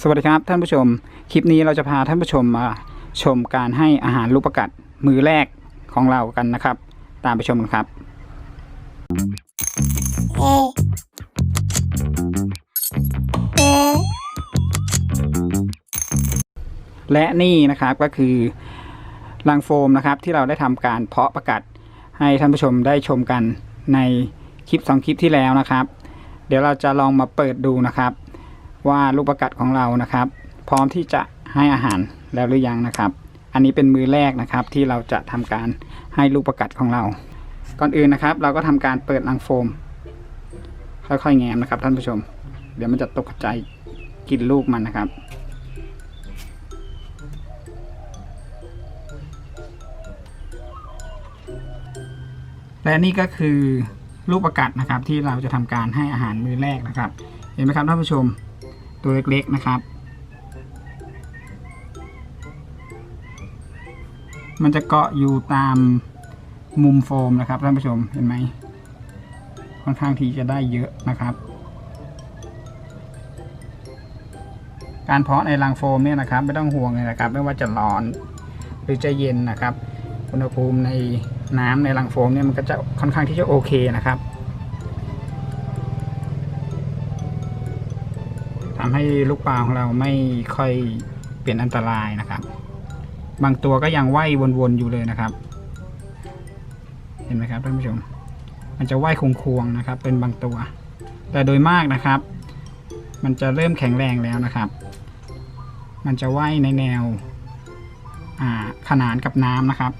สวัสดีครับท่านผู้ชม คลิปนี้เราจะพาท่านผู้ชมมาชมการให้อาหารลูกประกัดมือแรกของเรากันนะครับ ตามไปชมกันครับและนี่นะครับก็คือรังโฟมนะครับที่เราได้ทำการเพาะประกัดให้ท่านผู้ชมได้ชมกันในคลิปสองคลิปที่แล้วนะครับ เดี๋ยวเราจะลองมาเปิดดูนะครับ ว่าลูกประกัดของเรานะครับ พร้อมที่จะให้อาหารแล้วหรือยังนะครับ อันนี้เป็นมือแรกนะครับที่เราจะทำการให้ลูกประกัดของเรา ก่อนอื่นนะครับ เราก็ทำการเปิดรังโฟม ค่อยๆแง้มนะครับ ท่านผู้ชม เดี๋ยวมันจะตกใจกินลูกมันนะครับและนี่ก็คือลูกประกัดนะครับที่เราจะทำการให้อาหารมือแรกนะครับ เห็นไหมครับท่านผู้ชม ตัวเล็กๆนะครับ มันจะเกาะอยู่ตามมุมโฟมนะครับท่านผู้ชมเห็นไหมค่อนข้างที่จะได้เยอะนะครับ การเพาะในรังโฟมเนี่ยนะครับ ไม่ต้องห่วงเลยนะครับ ไม่ว่าจะร้อนหรือจะเย็นนะครับ อุณหภูมิในน้ำในรังโฟมเนี่ยมันก็จะค่อนข้างที่จะโอเคนะครับ ทำให้ลูกปลาของเราไม่ค่อยเป็นอันตรายนะครับ บางตัวก็ยังว่ายวนๆอยู่เลยนะครับ เห็นไหมครับท่านผู้ชม มันจะว่ายควงๆนะครับ เป็นบางตัว แต่โดยมากนะครับ มันจะเริ่มแข็งแรงแล้วนะครับ มันจะว่ายในแนวขนานกับน้ำนะครับ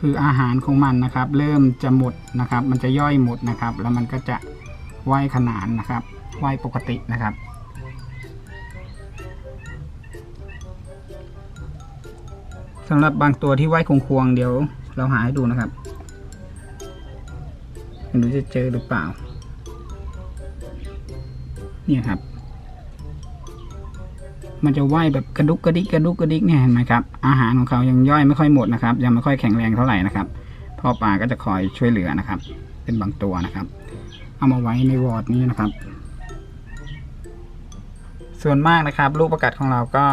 คืออาหารของมันนะครับ เริ่มจะหมดนะครับ มันจะย่อยหมดนะครับ แล้วมันก็จะ ว่ายขนานนะครับว่ายปกตินะครับ สำหรับบางตัวที่ว่ายควงๆเดี๋ยวเราหาให้ดูนะครับไม่รู้จะเจอหรือเปล่า เนี่ยครับ มันจะว่ายแบบกระดุกกระดิกกระดุกกระดิกเนี่ยเห็นไหมครับ อาหารของเขายังย่อยไม่ค่อยหมดนะครับ ยังไม่ค่อยแข็งแรงเท่าไหร่นะครับพ่อปลาก็จะคอยช่วยเหลือนะครับ เป็นบางตัวนะครับ เอามาไว้ในวอร์ดนี้นะครับ ส่วนมากนะครับ ลูกประกัดของเราก็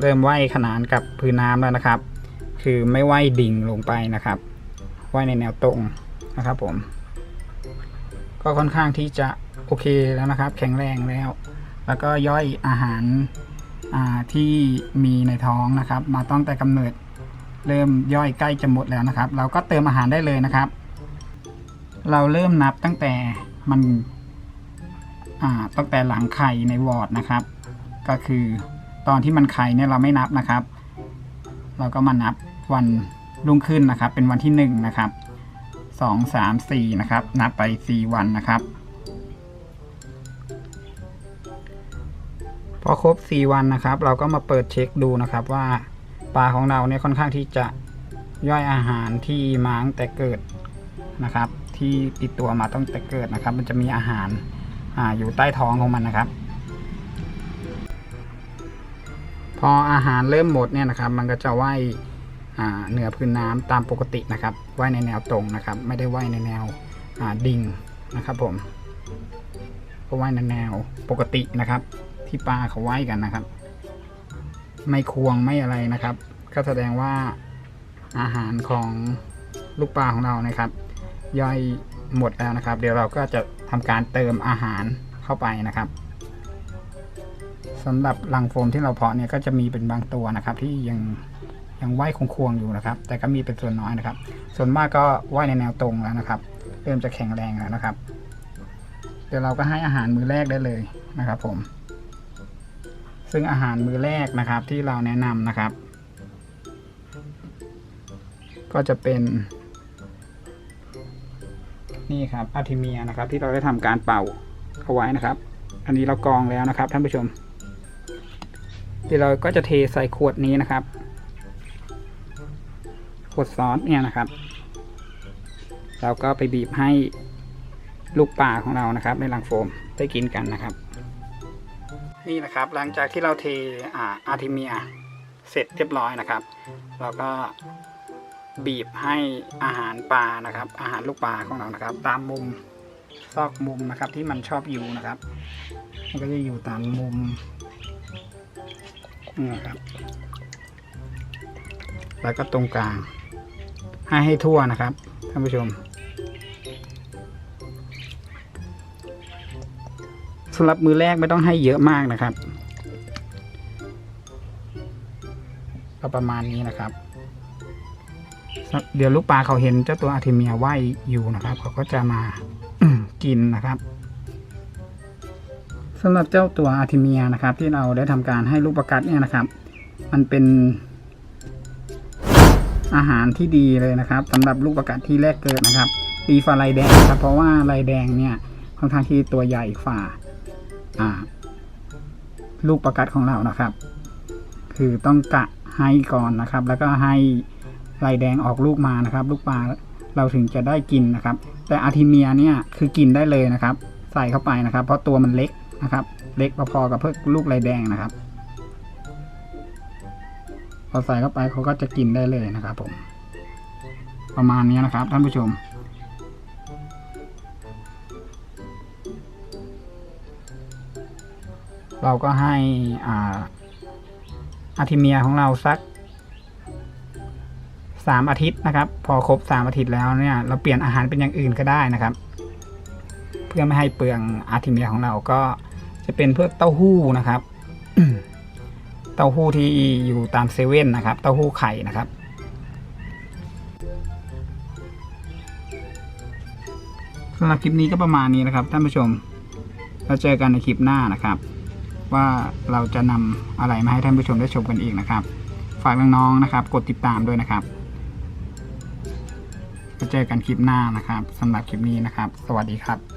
เริ่มว่ายขนานกับพื้นน้ำแล้วนะครับ คือไม่ว่ายดิ่งลงไปนะครับว่ายในแนวตรงนะครับผม ก็ค่อนข้างที่จะโอเคแล้วนะครับ แข็งแรงแล้ว แล้วก็ย่อยอาหารอาที่มีในท้องนะครับ มาตั้งแต่กำเนิดเริ่มย่อยใกล้จะหมดแล้วนะครับ เราก็เติมอาหารได้เลยนะครับ เราเริ่มนับตั้งแต่ มันตั้งแต่หลังไข่ในวอร์ดนะครับ ก็คือตอนที่มันไข่เนี่ยเราไม่นับนะครับ เราก็มานับวันรุ่งขึ้นนะครับ เป็นวันที่หนึ่งนะครับสองสามสี่นะครับ นับไปสี่วันนะครับ พอครบ 4 วันนะครับ เราก็มาเปิดเช็คดูนะครับว่าปลาของเราเนี่ยค่อนข้างที่จะย่อยอาหารที่มาตั้งแต่เกิดนะครับ ที่ติดตัวมาตั้งแต่เกิดนะครับ มันจะมีอาหารอาอยู่ใต้ท้องของมันนะครับ พออาหารเริ่มหมดเนี่ยนะครับ มันก็จะว่ายเหนือพื้นน้ำตามปกตินะครับว่ายในแนวตรงนะครับ ไม่ได้ว่ายในแนวดิ่งนะครับผมก็ว่ายในแนวปกตินะครับ ที่ปลาเขาว่ายกันนะครับ ไม่ควงไม่อะไรนะครับ ก็แสดงว่าอาหารของลูกปลาของเรานะครับ ย่อยหมดแล้วนะครับ เดี๋ยวเราก็จะทำการเติมอาหารเข้าไปนะครับสำหรับรังโฟมที่เราเพาะเนี่ยก็จะมีเป็นบางตัวนะครับ ที่ยังยังว่ายควงๆอยู่นะครับ แต่ก็มีเป็นส่วนน้อยนะครับ ส่วนมากก็ว่ายในแนวตรงแล้วนะครับ เริ่มจะแข็งแรงแล้วนะครับ เดี๋ยวเราก็ให้อาหารมือแรกได้เลยนะครับ ผม ซึ่งอาหารมือแรกนะครับที่เราแนะนำนะครับ ก็จะเป็น นี่ครับอาร์ทิเมียนะครับ ที่เราได้ทำการเป่าเอาไว้นะครับ อันนี้เรากรองแล้วนะครับ ท่านผู้ชมเดี๋ยวเราก็จะเทใส่ขวดนี้นะครับ ขวดซอสเนี่ยนะครับ เราก็ไปบีบให้ลูกปลาของเรานะครับ ในรังโฟมได้กินกันนะครับ นี่นะครับ หลังจากที่เราเทอาอาร์ทิเมียเสร็จเรียบร้อยนะครับ เราก็ บีบให้อาหารปลานะครับ อาหารลูกปลาของเรานะครับ ตามมุมซอกมุมนะครับ ที่มันชอบอยู่นะครับ มันก็จะอยู่ตามมุมนะครับ แล้วก็ตรงกลาง ให้ให้ทั่วนะครับท่านผู้ชมสำหรับมือแรกไม่ต้องให้เยอะมากนะครับ ก็ประมาณนี้นะครับ เดี๋ยวลูกปลาเขาเห็นเจ้าตัวอาร์เทเมียว่ายอยู่นะครับ เขาก็จะมากินนะครับสำหรับเจ้าตัวอาร์เทเมียนะครับ ที่เราได้ทำการให้ลูกประกัดเนี่ยนะครับ มันเป็นอาหารที่ดีเลยนะครับสำหรับลูกประกัดที่แรกเกิดนะครับ ดีฝ่าลายแดงครับ เพราะว่าลายแดงเนี่ยค่อนข้างที่ตัวใหญ่ฝ่าอ่า ลูกประกัดของเรานะครับ คือต้องกะให้ก่อนนะครับ แล้วก็ให้ ลายแดงออกลูกมานะครับ ลูกปลาเราถึงจะได้กินนะครับ แต่อาร์ทิเมียเนี่ยคือกินได้เลยนะครับ ใส่เข้าไปนะครับ เพราะตัวมันเล็กนะครับ เล็กพอๆกับเพื่อลูกลายแดงนะครับพอใส่เข้าไปเขาก็จะกินได้เลยนะครับ ผม ประมาณนี้นะครับ ท่านผู้ชม เราก็ให้อาอาทิเมียของเราสัก สามอาทิตย์นะครับ พอครบสามอาทิตย์แล้วเนี่ยเราเปลี่ยนอาหารเป็นอย่างอื่นก็ได้นะครับ เพื่อไม่ให้เปลืองอาร์ทิเมียของเราก็จะเป็นเพื่อเต้าหู้นะครับ เต้าหู้ที่อยู่ตามเซเว่นนะครับ เต้าหู้ไข่นะครับสำหรับคลิปนี้ก็ประมาณนี้นะครับท่านผู้ชมแล้วเจอกันในคลิปหน้านะครับ ว่าเราจะนำอะไรมาให้ท่านผู้ชมได้ชมกันอีกนะครับ ฝากน้องๆนะครับ กดติดตามด้วยนะครับ เจอกันคลิปหน้านะครับสำหรับคลิปนี้นะครับ สวัสดีครับ